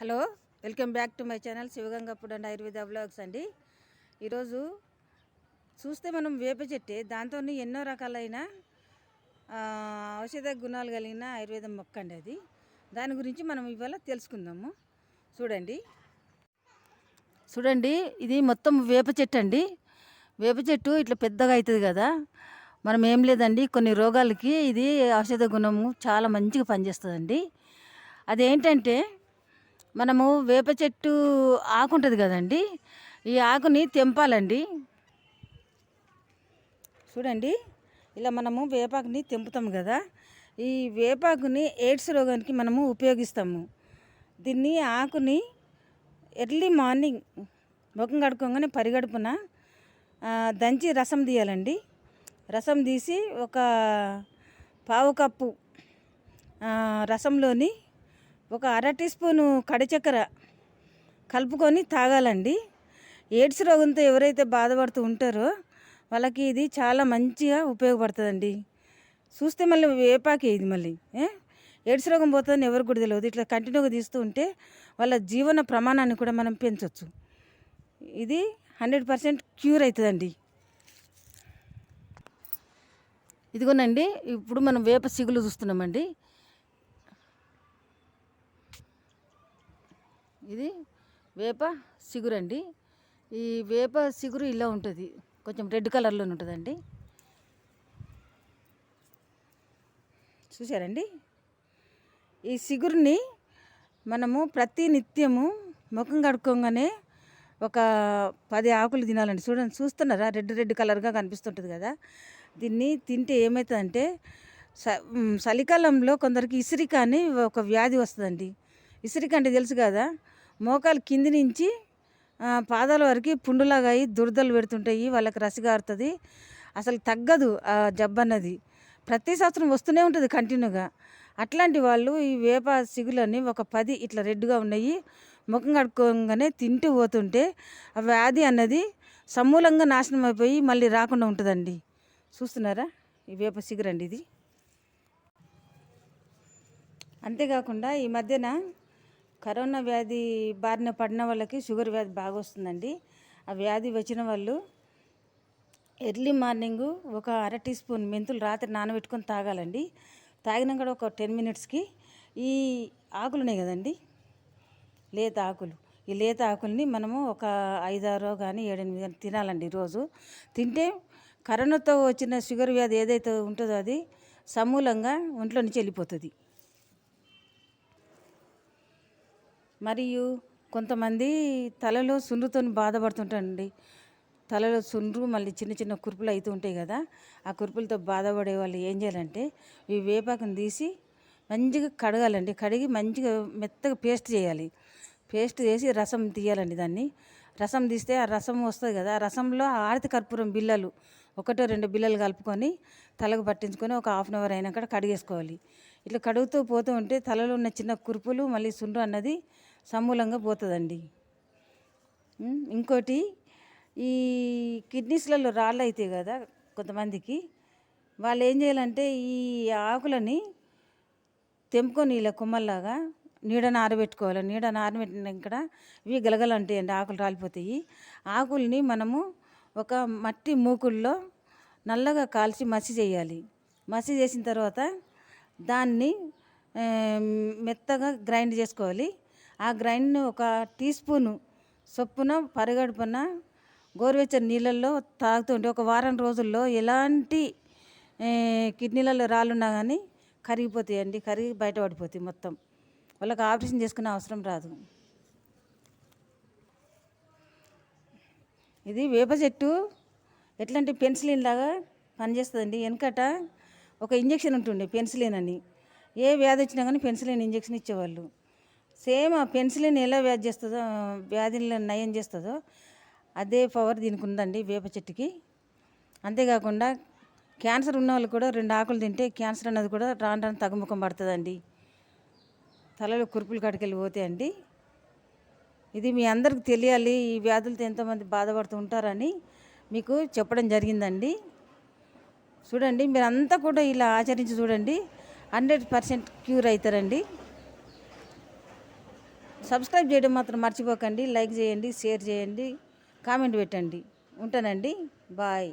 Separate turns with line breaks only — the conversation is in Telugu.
Hello welcome back to my channel శివగంగప్పుడు and Ayurveda blogs అండి. ఈరోజు చూస్తే మనం వేప చెట్టే దాంతో ఎన్నో రకాలైన ఔషధ గుణాలు కలిగిన ఆయుర్వేదం మొక్క అండి అది. దాని గురించి మనం ఇవాళ తెలుసుకుందాము. చూడండి. చూడండి ఇది మొత్తం వేప చెట్టు అండి. వేప చెట్టు ఇట్లా పెద్దగా అవుతుంది కదా. మనం ఏం లేదండి కొన్ని రోగాలకి ఇది ఔషధ గుణము చాలా మంచిగా పనిచేస్తుందండి. అదేంటంటే మనము వేప చెట్టు ఆకు ఉంటుంది కదండి ఈ ఆకుని తెంపాలండి. చూడండి ఇలా మనము వేపాకుని తెంపుతాం కదా ఈ వేపాకుని ఎయిడ్స్ రోగానికి మనము ఉపయోగిస్తాము. దీన్ని ఆకుని ఎర్లీ మార్నింగ్ ముఖం కడుక్కోగానే పరిగడుపున దంచి రసం తీయాలండి. రసం తీసి ఒక పావు కప్పు రసంలోని ఒక అర టీ స్పూను కడిచక్కెర కలుపుకొని తాగాలండి. ఎయిడ్స్ రోగంతో ఎవరైతే బాధపడుతూ ఉంటారో వాళ్ళకి ఇది చాలా మంచిగా ఉపయోగపడుతుందండి. చూస్తే మళ్ళీ వేపాకే ఇది మళ్ళీ ఏ? ఎయిడ్స్ రోగం పోతుందని ఎవరికి కూడా తెలియదు. ఇట్లా కంటిన్యూగా తీస్తూ ఉంటే వాళ్ళ జీవన ప్రమాణాన్ని కూడా మనం పెంచవచ్చు ఇది హండ్రెడ్ పర్సెంట్ క్యూర్ అవుతుందండి. ఇదిగోనండి ఇప్పుడు మనం వేప సిగులు చూస్తున్నామండి. ఇది వేప సిగురండి. ఈ వేప సిగురు ఇలా ఉంటుంది. కొంచెం రెడ్ కలర్లో ఉంటుందండి. చూసారండి ఈ సిగురుని మనము ప్రతి నిత్యము ముఖం కడుక్కోగానే ఒక పది ఆకులు తినాలండి. చూడండి చూస్తున్నారా? రెడ్ రెడ్ కలర్గా కనిపిస్తుంటుంది కదా? దీన్ని తింటే ఏమవుతుందంటే స చలికాలంలో కొందరికి ఇసిరిక అని ఒక వ్యాధి వస్తుందండి. ఇసిరిక అంటే తెలుసు కదా? మోకాలు కింది నుంచి పాదాల వరకు పుండులాగా అయి దురదలు పెడుతుంటాయి వాళ్ళకి రసిగారుతుంది అసలు తగ్గదు ఆ జబ్బు అన్నది. ప్రతి సంవత్సరం వస్తూనే ఉంటుంది కంటిన్యూగా. అట్లాంటి వాళ్ళు ఈ వేప సిగులన్నీ ఒక పది ఇట్లా రెడ్గా ఉన్నాయి. ముఖం కడుక్కోగానే తింటూ పోతుంటే ఆ వ్యాధి అన్నది సమూలంగా నాశనం అయిపోయి మళ్ళీ రాకుండా ఉంటుందండి. చూస్తున్నారా? ఈ వేప సిగురండి ఇది. అంతేకాకుండా ఈ మధ్యన కరోనా వ్యాధి బారిన పడిన వాళ్ళకి షుగర్ వ్యాధి బాగా వస్తుందండి. ఆ వ్యాధి వచ్చిన వాళ్ళు ఎర్లీ మార్నింగ్ ఒక అర టీ స్పూన్ మెంతులు రాత్రి నానబెట్టుకొని తాగాలండి. తాగినాక ఒక టెన్ మినిట్స్కి ఈ ఆకులు ఉన్నాయి కదండి లేత ఆకులు. ఈ లేత ఆకుల్ని మనము ఒక ఐదారో కానీ ఏడెనిమిది కానీ తినాలండి రోజు. తింటే కరోనాతో వచ్చిన షుగర్ వ్యాధి ఏదైతే ఉంటుందో అది సమూలంగా ఒంట్లో నుంచి వెళ్ళిపోతుంది. మరియు కొంతమంది తలలో సున్నుతో బాధపడుతుంటారండి. తలలో సుండ్రు మళ్ళీ చిన్న చిన్న కురుపులు అవుతూ ఉంటాయి కదా ఆ కురుపులతో బాధపడే వాళ్ళు ఏం చేయాలంటే ఈ వేపాకును తీసి మంచిగా కడగాలండి. కడిగి మంచిగా మెత్తగా పేస్ట్ చేయాలి. పేస్ట్ చేసి రసం తీయాలండి దాన్ని. రసం తీస్తే ఆ రసం వస్తుంది కదా ఆ రసంలో ఆరతి కర్పూరం బిల్లలు ఒకటో రెండు బిల్లలు కలుపుకొని తలకు పట్టించుకొని ఒక హాఫ్ అన్ అవర్ అయినాక కడిగేసుకోవాలి. ఇట్లా కడుగుతూ పోతూ ఉంటే తలలో ఉన్న చిన్న కురుపులు మళ్ళీ సుండ్రు అన్నది సమూలంగా పోతుందండి. ఇంకోటి ఈ కిడ్నీస్లలో రాళ్ళు అవుతాయి కదా కొంతమందికి వాళ్ళు ఏం చేయాలంటే ఈ ఆకులని తెంపుకొని ఇలా కొమ్మల్లాగా నీడన ఆరబెట్టుకోవాలి నీడన ఆరబెట్టిన ఇక్కడ ఇవి గలగల అండి ఆకులు రాలిపోతాయి. ఆకుల్ని మనము ఒక మట్టి మూకుల్లో నల్లగా కాల్చి మసి చేయాలి. మసి చేసిన తర్వాత దాన్ని మెత్తగా గ్రైండ్ చేసుకోవాలి. ఆ గ్రైండ్ని ఒక టీ స్పూను చొప్పున పరగడుపున గోరువెచ్చని నీళ్ళల్లో తాగుతుంటే ఒక వారం రోజుల్లో ఎలాంటి కిడ్నీలలో రాళ్ళున్నా కానీ కరిగిపోతాయండి. కరిగి బయటపడిపోతాయి మొత్తం. వాళ్ళకి ఆపరేషన్ చేసుకునే అవసరం రాదు. ఇది వేప చెట్టు ఎట్లాంటి పెన్సిలిన్ లాగా పనిచేస్తుందండి. వెనకట ఒక ఇంజక్షన్ ఉంటుండే పెన్సిలిన్ అని. ఏ వ్యాధి వచ్చినా కానీ పెన్సిలిన్ ఇంజక్షన్ ఇచ్చేవాళ్ళు. సేమ్ ఆ పెన్సిలిన్ ఎలా వ్యాధి చేస్తుందో వ్యాధిని నయం చేస్తుందో అదే పవర్ దీనికి ఉందండి వేప చెట్టుకి. అంతేకాకుండా క్యాన్సర్ ఉన్న వాళ్ళు కూడా రెండు ఆకులు తింటే క్యాన్సర్ అన్నది కూడా రాను రాను తగ్గుముఖం పడుతుందండి. తలలో కురుపులు కడికెళ్ళి పోతాయండి. ఇది మీ అందరికి తెలియాలి ఈ వ్యాధులతో ఎంతోమంది బాధపడుతూ ఉంటారని మీకు చెప్పడం జరిగిందండి. చూడండి మీరంతా కూడా ఇలా ఆచరించి చూడండి హండ్రెడ్ పర్సెంట్ క్యూర్ అవుతారండి. సబ్స్క్రైబ్ చేయడం మాత్రం మర్చిపోకండి లైక్ చేయండి షేర్ చేయండి కామెంట్ పెట్టండి. ఉంటానండి. బాయ్.